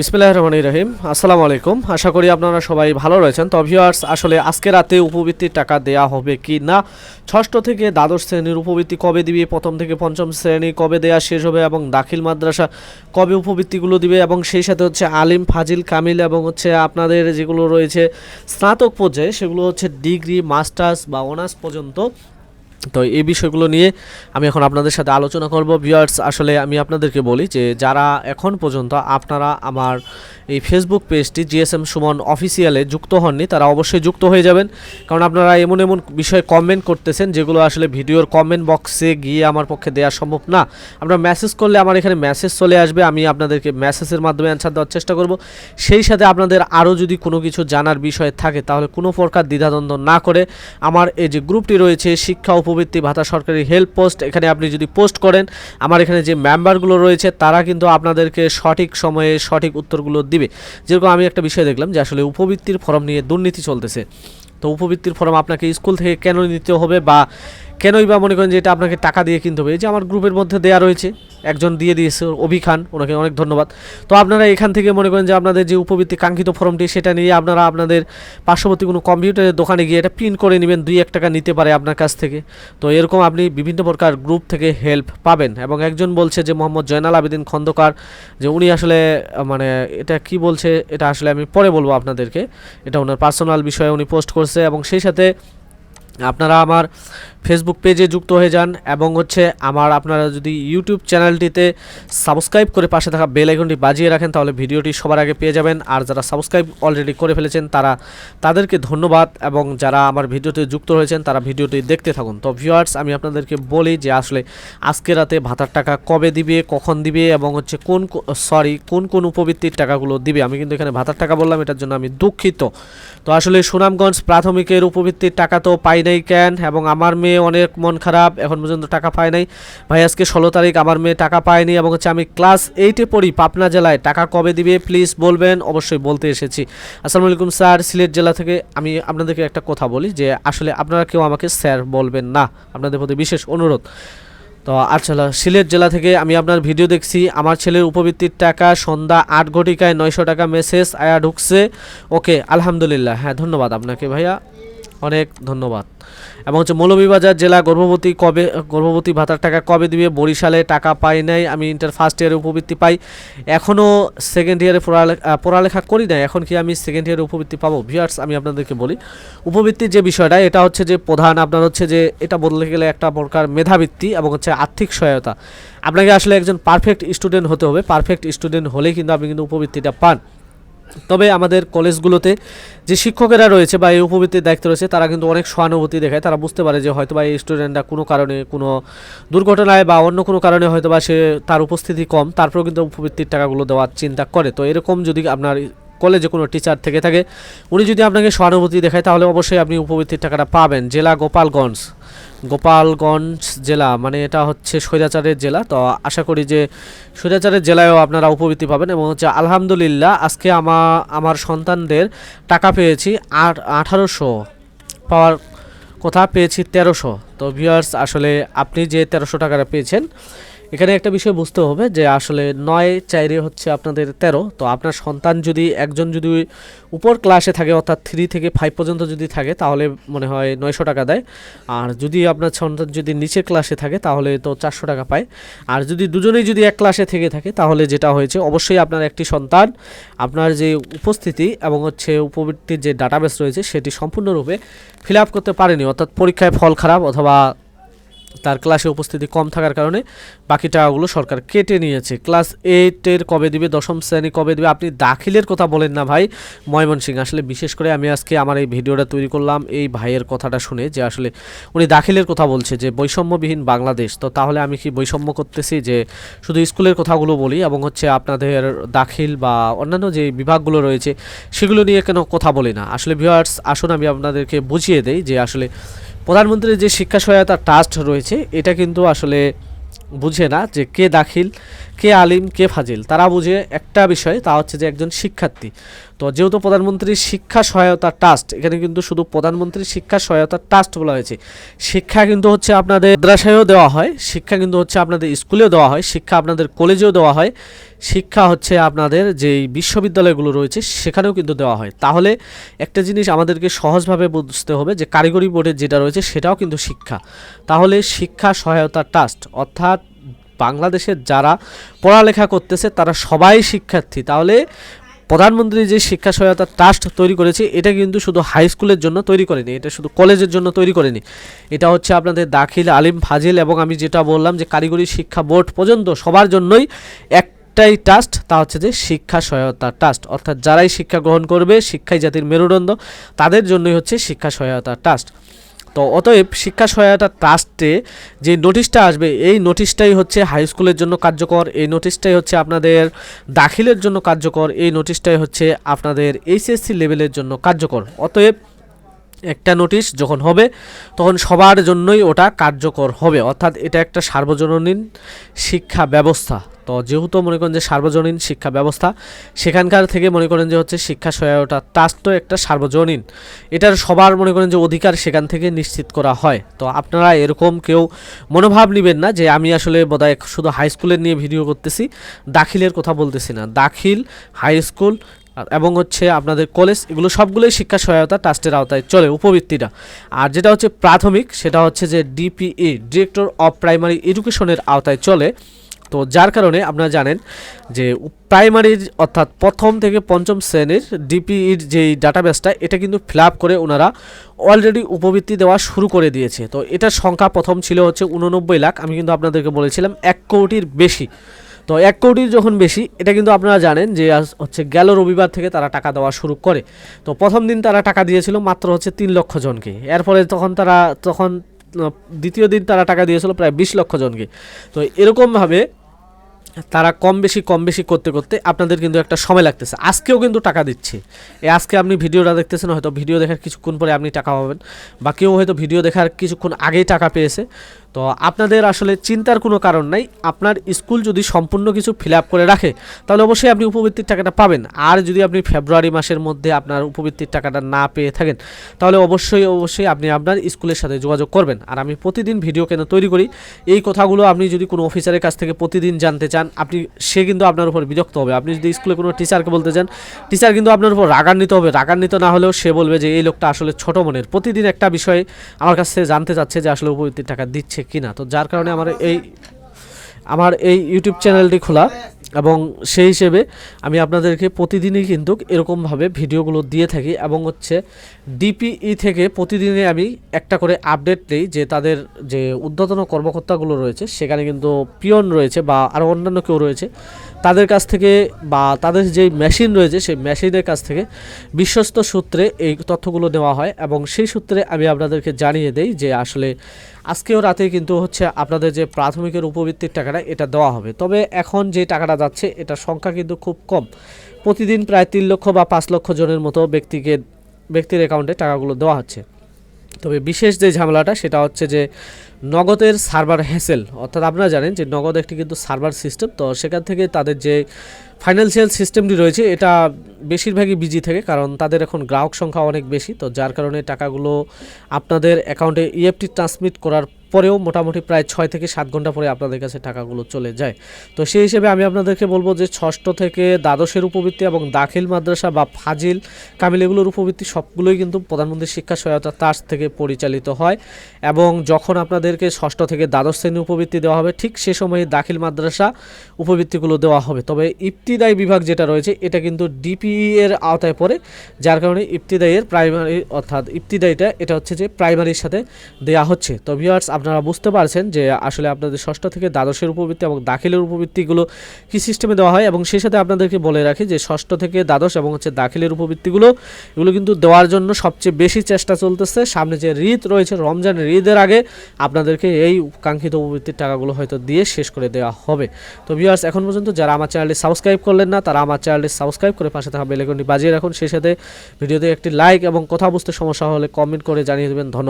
বিসমিল্লাহ রহমান রহিম। আসসালামু আলাইকুম। আশা করি আপনারা সবাই ভালো রয়েছেন। তো ভিউয়ার্স আসলে আজকে রাতে উপবৃত্তির টাকা দেয়া হবে কি না? ষষ্ঠ থেকে দ্বাদশ শ্রেণির উপবৃত্তি কবে দিবে? প্রথম থেকে পঞ্চম শ্রেণি কবে দেয়া শেষ হবে? এবং দাখিল মাদ্রাসা কবে উপবৃত্তিগুলো দিবে? এবং সেই সাথে হচ্ছে আলিম ফাজিল কামিল এবং হচ্ছে আপনাদের যেগুলো রয়েছে স্নাতক পর্যায়ে, সেগুলো হচ্ছে ডিগ্রি, মাস্টার্স বা অনার্স পর্যন্ত তো এই বিষয়গুলো নিয়ে আমি এখন আপনাদের সাথে আলোচনা করব। ভিউয়ার্স, আসলে আমি আপনাদেরকে বলি যে যারা এখন পর্যন্ত আপনারা আমার এই ফেসবুক পেজটি জিএসএম সুমন অফিসিয়ালে যুক্ত হননি, তারা অবশ্যই যুক্ত হয়ে যাবেন। কারণ আপনারা এমন এমন বিষয়ে কমেন্ট করতেছেন যেগুলো আসলে ভিডিওর কমেন্ট বক্সে গিয়ে আমার পক্ষে দেওয়া সম্ভব না। আপনারা মেসেজ করলে আমার এখানে মেসেজ চলে আসবে, আমি আপনাদেরকে মেসেজের মাধ্যমে অ্যান্সার দেওয়ার চেষ্টা করব। সেই সাথে আপনাদের আরও যদি কোনো কিছু জানার বিষয় থাকে, তাহলে কোনো প্রকার দ্বিধাদ্বন্দ্ব না করে আমার এই যে গ্রুপটি রয়েছে, শিক্ষা উপবৃত্তি ভাতা সরকারি হেল্প পোস্ট এখানে আপনি যদি পোস্ট করেন, আমার এখানে যে মেম্বারগুলো রয়েছে, তারা কিন্তু আপনাদেরকে সঠিক সময়ে সঠিক উত্তরগুলো দিবে। যেরকম আমি একটা বিষয় দেখলাম যে আসলে উপবৃত্তির ফর্ম নিয়ে দুর্নীতি চলতেছে। তো উপবৃত্তির ফর্ম আপনাকে স্কুল থেকে কেন নিতে হবে বা কেনই বা মনে করেন যে এটা আপনাকে টাকা দিয়ে কিনতে হবে? এই যে আমার গ্রুপের মধ্যে দেয়া রয়েছে, একজন দিয়ে দিয়েছে অভি খান ওনাকে অনেক ধন্যবাদ। তো আপনারা এখান থেকে মনে করেন যে আপনাদের যে উপবৃত্তি কাঙ্ক্ষিত ফর্মটি, সেটা নিয়ে আপনারা আপনাদের পার্শ্ববর্তী কোনো কম্পিউটারের দোকানে গিয়ে এটা প্রিন্ট করে নেবেন, দুই এক টাকা নিতে পারে আপনার কাছ থেকে। তো এরকম আপনি বিভিন্ন প্রকার গ্রুপ থেকে হেল্প পাবেন। এবং একজন বলছে যে মোহাম্মদ জয়নাল আবেদিন খন্দকার, যে উনি আসলে মানে এটা কি বলছে, এটা আসলে আমি পরে বলব আপনাদেরকে। এটা ওনার পার্সোনাল বিষয়ে উনি পোস্ট করছে এবং সেই সাথে আপনারা আমার ফেসবুক পেজে যুক্ত হয়ে যান এবং হচ্ছে আমার আপনারা যদি ইউটিউব চ্যানেলটিতে সাবস্ক্রাইব করে পাশে থাকা বেল আইকনটি বাজিয়ে রাখেন, তাহলে ভিডিওটি সবার আগে পেয়ে যাবেন। আর যারা সাবস্ক্রাইব অলরেডি করে ফেলেছেন, তারা তাদেরকে ধন্যবাদ এবং যারা আমার ভিডিওতে যুক্ত হয়েছেন তারা ভিডিওটি দেখতে থাকুন। তো ভিউয়ার্স আমি আপনাদেরকে বলি যে আসলে আজকে রাতে ভাতার টাকা কবে দিবে, কখন দিবে এবং হচ্ছে কোন সরি কোন কোন উপবৃত্তির টাকাগুলো দিবে? আমি কিন্তু এখানে ভাতার টাকা বললাম, এটার জন্য আমি দুঃখিত। তো আসলে সুনামগঞ্জ প্রাথমিকের উপবৃত্তির টাকা তো পাই নাই কেন? এবং আমার মেয়ে অনেক মন খারাপ, এখন পর্যন্ত টাকা পায় নাই। ভাই, আজকে ষোলো তারিখ, আমার মেয়ে টাকা পায়নি এবং হচ্ছে আমি ক্লাস এইটে পড়ি পাবনা জেলায়। টাকা কবে দিবে? প্লিজ বলবেন, অবশ্যই বলতে এসেছি। আসসালামু আলাইকুম স্যার, সিলেট জেলা থেকে আমি আপনাদেরকে একটা কথা বলি যে, আসলে আপনারা কেউ আমাকে স্যার বলবেন না। আপনাদের প্রতি বিশেষ অনুরোধ। তো আচ্ছা সিলেট জেলা থেকে আমি আপনার ভিডিও দেখছি। আমার ছেলের উপবৃত্তির টাকা সন্ধ্যা আট ঘটিকায় নয়শো টাকা মেসেজ আয়া ঢুকছে। ওকে, আলহামদুলিল্লাহ। হ্যাঁ ধন্যবাদ আপনাকে ভাইয়া। অনেক ধন্যবাদ। এবং হচ্ছে মৌলভীবাজার জেলা গর্ভবতী কবে, গর্ভবতী ভাতার টাকা কবে দিবে? বরিশালে টাকা পাই নাই। আমি ইন্টার ফার্স্ট ইয়ারে উপবৃত্তি পাই। এখনও সেকেন্ড ইয়ারে পড়ালেখা পড়ালেখা করি নাই। এখন কি আমি সেকেন্ড ইয়ারে উপবৃত্তি পাবো? ভিউয়ার্স আমি আপনাদেরকে বলি উপবৃত্তির যে বিষয়টা, এটা হচ্ছে যে প্রধান আপনার হচ্ছে যে, এটা বলতে গেলে একটা প্রকার মেধাবৃত্তি এবং হচ্ছে আর্থিক সহায়তা। আপনাকে আসলে একজন পারফেক্ট স্টুডেন্ট হতে হবে। পারফেক্ট স্টুডেন্ট হলেই কিন্তু আপনি কিন্তু উপবৃত্তিটা পান। তবে আমাদের কলেজগুলোতে যে শিক্ষকেরা রয়েছে বা এই উপবৃত্তির দায়িত্ব রয়েছে, তারা কিন্তু অনেক সহানুভূতি দেখায়। তারা বুঝতে পারে যে হয়তো বা এই স্টুডেন্টরা কোনো কারণে, কোনো দুর্ঘটনায় বা অন্য কোনো কারণে হয়তো বা সে তার উপস্থিতি কম, তারপরেও কিন্তু উপবৃত্তির টাকাগুলো দেওয়ার চিন্তা করে। তো এরকম যদি আপনার কলেজে কোনো টিচার থেকে থাকে, উনি যদি আপনাকে সহানুভূতি দেখায়, তাহলে অবশ্যই আপনি উপবৃত্তির টাকাটা পাবেন। জেলা গোপালগঞ্জ। গোপালগঞ্জ জেলা মানে এটা হচ্ছে সৈরাচারের জেলা। তো আশা করি যে সৈরাচারের জেলায়ও আপনারা উপবৃত্তি পাবেন এবং হচ্ছে আলহামদুলিল্লাহ আজকে আমা, আমার সন্তানদের টাকা পেয়েছি আঠারোশো পাওয়ার কথা, পেয়েছি তেরোশো। তো ভিউয়ার্স আসলে আপনি যে তেরোশো টাকাটা পেয়েছেন এখানে একটা বিষয় বুঝতে হবে যে আসলে নয় চাইরে হচ্ছে আপনাদের তেরো। তো আপনার সন্তান যদি, একজন যদি উপর ক্লাসে থাকে, অর্থাৎ থ্রি থেকে ফাইভ পর্যন্ত যদি থাকে, তাহলে মনে হয় নয়শো টাকা দেয়। আর যদি আপনার সন্তান যদি নিচের ক্লাসে থাকে, তাহলে তো চারশো টাকা পায়। আর যদি দুজনেই যদি এক ক্লাসে থেকে থাকে, তাহলে যেটা হয়েছে, অবশ্যই আপনার একটি সন্তান, আপনার যে উপস্থিতি এবং হচ্ছে উপবৃত্তির যে ডাটাবেস রয়েছে, সেটি সম্পূর্ণরূপে ফিল আপ করতে পারেনি। অর্থাৎ পরীক্ষায় ফল খারাপ অথবা তার ক্লাসে উপস্থিতি কম থাকার কারণে বাকি টাকাগুলো সরকার কেটে নিয়েছে। ক্লাস এইটের কবে দিবে, দশম শ্রেণি কবে দিবে, আপনি দাখিলের কথা বলেন না ভাই। ময়মনসিং আসলে বিশেষ করে আমি আজকে আমার এই ভিডিওটা তৈরি করলাম এই ভাইয়ের কথাটা শুনে যে আসলে উনি দাখিলের কথা বলছে যে বৈষম্যবিহীন বাংলাদেশ। তো তাহলে আমি কি বৈষম্য করতেছি যে শুধু স্কুলের কথাগুলো বলি এবং হচ্ছে আপনাদের দাখিল বা অন্যান্য যে বিভাগগুলো রয়েছে সেগুলো নিয়ে কেন কথা বলি না? আসলে ভিউয়ার্স আসুন আমি আপনাদেরকে বুঝিয়ে দেই যে আসলে প্রধানমন্ত্রীর যে শিক্ষা সহায়তা ট্রাস্ট রয়েছে এটা কিন্তু আসলে বুঝে না যে কে দাখিল, কে আলিম, কে ফাজিল। তারা বুঝে একটা বিষয়, তা হচ্ছে যে একজন শিক্ষার্থী। তো যেহেতু প্রধানমন্ত্রীর শিক্ষা সহায়তা ট্রাস্ট, এখানে কিন্তু শুধু প্রধানমন্ত্রীর শিক্ষা সহায়তা ট্রাস্ট বলা হয়েছে। শিক্ষা কিন্তু হচ্ছে আপনাদের মাদ্রাসায়ও দেওয়া হয়, শিক্ষা কিন্তু হচ্ছে আপনাদের স্কুলেও দেওয়া হয়, শিক্ষা আপনাদের কলেজেও দেওয়া হয়। শিক্ষা হচ্ছে আপনাদের যেই বিশ্ববিদ্যালয়গুলো রয়েছে, সেখানেও কিন্তু দেওয়া হয়। তাহলে একটা জিনিস আমাদেরকে সহজভাবে বুঝতে হবে যে, কারিগরি বোর্ডের যেটা রয়েছে, সেটাও কিন্তু শিক্ষা। তাহলে শিক্ষা সহায়তা ট্রাস্ট, অর্থাৎ বাংলাদেশের যারা পড়ালেখা করতেছে, তারা সবাই শিক্ষার্থী। তাহলে প্রধানমন্ত্রী যে শিক্ষা সহায়তা ট্রাস্ট তৈরি করেছে, এটা কিন্তু শুধু হাই স্কুলের জন্য তৈরি করেনি, এটা শুধু কলেজের জন্য তৈরি করেনি। এটা হচ্ছে আপনাদের দাখিল আলিম ফাজিল এবং আমি যেটা বললাম যে কারিগরি শিক্ষা বোর্ড পর্যন্ত সবার জন্যই এক একটাই ট্রাস্ট, তা হচ্ছে যে শিক্ষা সহায়তা ট্রাস্ট। অর্থাৎ যারাই শিক্ষা গ্রহণ করবে, শিক্ষাই জাতির মেরুদণ্ড, তাদের জন্যই হচ্ছে শিক্ষা সহায়তা ট্রাস্ট। তো অতএব শিক্ষা সহায়তা ট্রাস্টে যে নোটিশটা আসবে, এই নোটিশটাই হচ্ছে হাই স্কুলের জন্য কার্যকর, এই নোটিশটাই হচ্ছে আপনাদের দাখিলের জন্য কার্যকর, এই নোটিশটাই হচ্ছে আপনাদের এইচএসসি লেভেলের জন্য কার্যকর। অতএব একটা নোটিশ যখন হবে, তখন সবার জন্যই ওটা কার্যকর হবে। অর্থাৎ এটা একটা সার্বজনীন শিক্ষা ব্যবস্থা। তো যেহেতু মনে করেন যে সার্বজনীন শিক্ষা ব্যবস্থা, সেখানকার থেকে মনে করেন যে হচ্ছে শিক্ষা সহায়তা ট্রাস্টও একটা সার্বজনীন। এটার সবার মনে করেন যে অধিকার সেখান থেকে নিশ্চিত করা হয়। তো আপনারা এরকম কেউ মনোভাব নেবেন না যে আমি আসলে বোধহয় শুধু হাই স্কুলের নিয়ে ভিডিও করতেছি, দাখিলের কথা বলতেছি না। দাখিল হাই স্কুল এবং হচ্ছে আপনাদের কলেজ এগুলো সবগুলোই শিক্ষা সহায়তা ট্রাস্টের আওতায় চলে উপবৃত্তিটা আর যেটা হচ্ছে প্রাথমিক, সেটা হচ্ছে যে ডিপিএ ডিরেক্টর অফ প্রাইমারি এডুকেশনের আওতায় চলে। তো যার কারণে আপনারা জানেন যে প্রাইমারির অর্থাৎ প্রথম থেকে পঞ্চম শ্রেণির ডিপিইর যেই ডাটাবেসটা এটা কিন্তু ফিল করে ওনারা অলরেডি উপবৃত্তি দেওয়া শুরু করে দিয়েছে। তো এটার সংখ্যা প্রথম ছিল হচ্ছে উননব্বই লাখ, আমি কিন্তু আপনাদেরকে বলেছিলাম এক কোটির বেশি। তো এক কোটির যখন বেশি, এটা কিন্তু আপনারা জানেন যে হচ্ছে গেল রবিবার থেকে তারা টাকা দেওয়া শুরু করে। তো প্রথম দিন তারা টাকা দিয়েছিল মাত্র হচ্ছে তিন লক্ষ জনকে। এরপরে তখন তারা, তখন দ্বিতীয় দিন তারা টাকা দিয়েছিল প্রায় বিশ লক্ষ জনকে। তো এরকমভাবে তারা কম বেশি কম বেশি করতে করতে আপনাদের কিন্তু একটা সময় লাগতেছে। আজকেও কিন্তু টাকা দিচ্ছে। এ আজকে আপনি ভিডিওটা দেখতেছেন, হয়তো ভিডিও দেখার কিছুক্ষণ পরে আপনি টাকা পাবেন। বা কেউ হয়তো ভিডিও দেখার কিছুক্ষণ আগেই টাকা পেয়েছে। তো আপনাদের আসলে চিন্তার কোনো কারণ নাই। আপনার স্কুল যদি সম্পূর্ণ কিছু ফিল করে রাখে, তাহলে অবশ্যই আপনি উপবৃত্তির টাকাটা পাবেন। আর যদি আপনি ফেব্রুয়ারি মাসের মধ্যে আপনার উপবৃত্তির টাকাটা না পেয়ে থাকেন, তাহলে অবশ্যই অবশ্যই আপনি আপনার স্কুলের সাথে যোগাযোগ করবেন। আর আমি প্রতিদিন ভিডিও কেন তৈরি করি, এই কথাগুলো আপনি যদি কোনো অফিসারের কাছ থেকে প্রতিদিন জানতে চান, আপনি, সে কিন্তু আপনার উপর বিরক্ত হবে। আপনি যদি স্কুলে কোনো টিচারকে বলতে চান, টিচার কিন্তু আপনার উপর রাগান্বিত হবে। রাগান্বিত না হলেও সে বলবে যে, এই লোকটা আসলে ছোট মনের। প্রতিদিন একটা বিষয়ে আমার কাছ থেকে জানতে চাচ্ছে যে, আসলে উপবৃত্তির টাকা দিচ্ছে কিনা? তো যার কারণে আমার এই আমার এই ইউটিউব চ্যানেলটি খোলা এবং সেই হিসেবে আমি আপনাদেরকে প্রতিদিনই কিন্তু এরকমভাবে ভিডিওগুলো দিয়ে থাকি এবং হচ্ছে ডিপিই থেকে প্রতিদিনে আমি একটা করে আপডেট দিই যে তাদের যে উদ্যতন কর্মকর্তাগুলো রয়েছে, সেখানে কিন্তু পিয়ন রয়েছে বা আরও অন্যান্য কেউ রয়েছে। তাদের কাছ থেকে বা তাদের যে মেশিন রয়েছে, সেই মেশিনের কাছ থেকে বিশ্বস্ত সূত্রে এই তথ্যগুলো দেওয়া হয় এবং সেই সূত্রে আমি আপনাদেরকে জানিয়ে দেই যে আসলে আজকেও রাতে কিন্তু হচ্ছে আপনাদের যে প্রাথমিকের উপবৃত্তির টাকাটা এটা দেওয়া হবে। তবে এখন যে টাকাটা যাচ্ছে এটা সংখ্যা কিন্তু খুব কম। প্রতিদিন প্রায় তিন লক্ষ বা পাঁচ লক্ষ জনের মতো ব্যক্তিকে, ব্যক্তির অ্যাকাউন্টে টাকাগুলো দেওয়া হচ্ছে। তবে বিশেষ যে ঝামেলাটা, সেটা হচ্ছে যে নগদের সার্ভার হ্যাসেল অর্থাৎ আপনারা জানেন যে নগদ একটি কিন্তু সার্ভার সিস্টেম, তো সেখান থেকে তাদের যে ফাইন্যান্সিয়াল সিস্টেমটি রয়েছে, এটা বেশিরভাগই বিজি থাকে, কারণ তাদের এখন গ্রাহক সংখ্যা অনেক বেশি, তো যার কারণে টাকাগুলো আপনাদের অ্যাকাউন্টে ইএফটি ট্রান্সমিট করার পরেও মোটামুটি প্রায় ছয় থেকে সাত ঘণ্টা পরে আপনাদের কাছে টাকাগুলো চলে যায়। তো সেই হিসেবে আমি আপনাদেরকে বলব যে ষষ্ঠ থেকে দ্বাদশের উপবৃত্তি এবং দাখিল মাদ্রাসা বা ফাজিল, কামিল এগুলোর উপবৃত্তি সবগুলোই কিন্তু প্রধানমন্ত্রী শিক্ষা সহায়তা ট্রাস্ট থেকে পরিচালিত হয় এবং যখন আপনাদেরকে ষষ্ঠ থেকে দ্বাদশ শ্রেণি উপবৃত্তি দেওয়া হবে, ঠিক সে সময়ে দাখিল মাদ্রাসা উপবৃত্তিগুলো দেওয়া হবে। তবে ইফতিদায়ী বিভাগ যেটা রয়েছে, এটা কিন্তু ডিপিই এর আওতায় পড়ে, যার কারণে ইফতিদায়ের প্রাইমারি অর্থাৎ ইফতিদায়ীটা এটা হচ্ছে যে প্রাইমারির সাথে দেওয়া হচ্ছে। তো ভিউয়ার্স আপনারা বুঝতে পারছেন যে আসলে আপনাদের ষষ্ঠ থেকে দ্বাদশের উপবৃত্তি এবং দাখিলের উপবৃত্তিগুলো কী সিস্টেমে দেওয়া হয় এবং সেই সাথে আপনাদেরকে বলে রাখি যে ষষ্ঠ থেকে দ্বাদশ এবং হচ্ছে দাখিলের উপবৃত্তিগুলো, এগুলো কিন্তু দেওয়ার জন্য সবচেয়ে বেশি চেষ্টা চলতেছে। সামনে যে ঈদ রয়েছে রমজানের ঈদের আগে আপনাদেরকে এই কাঙ্ক্ষিত উপবৃত্তির টাকাগুলো হয়তো দিয়ে শেষ করে দেওয়া হবে। তো ভিউয়ার্স এখন পর্যন্ত যারা আমার চ্যানেলটি সাবস্ক্রাইব করলেন না, তারা আমার চ্যানেলটি সাবস্ক্রাইব করে পাশে থাকা বেলাইকনটি বাজিয়ে রাখুন। সেই সাথে ভিডিওতে একটি লাইক এবং কথা বুঝতে সমস্যা হলে কমেন্ট করে জানিয়ে দেবেন। ধন্যবাদ।